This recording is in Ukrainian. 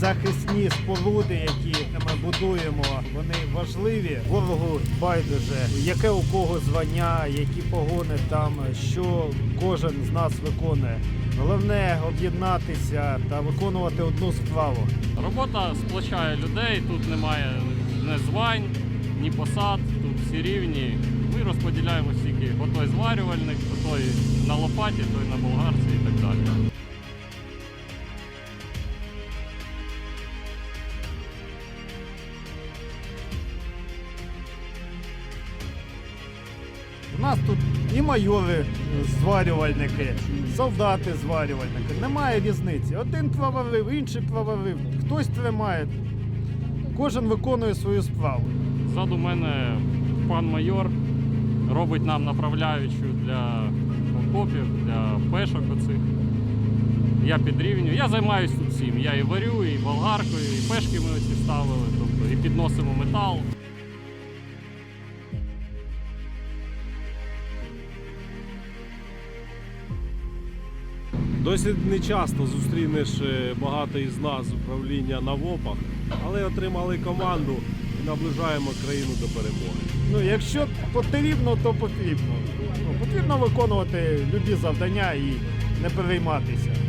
захисні споруди, які ми будуємо, вони важливі. Ворогу байдуже, яке у кого звання, які погони там, що кожен з нас виконує. Головне об'єднатися та виконувати одну справу. Робота сплачає людей, тут немає ні звань, ні посад, тут всі рівні. Ми розподіляємо тільки отой зварювальник, отой на лопаті, той на болгарці і так далі. У нас тут і майори зварювальники, солдати зварювальники. Немає різниці. Один проварив, інший проварив, хтось тримає. Кожен виконує свою справу. Ззаду мене пан майор робить нам направляючу для окопів, для пешок оцих. Я підрівнюю. Я займаюся тут всім. Я і варю, і болгаркою, і пешки ми оці ставили, тобто і підносимо метал. Досить нечасто зустрінеш е, багато із нас управління на ВОПах, але отримали команду і наближаємо країну до перемоги. Ну, якщо потрібно, то потрібно. Ну, потрібно виконувати любі завдання і не перейматися.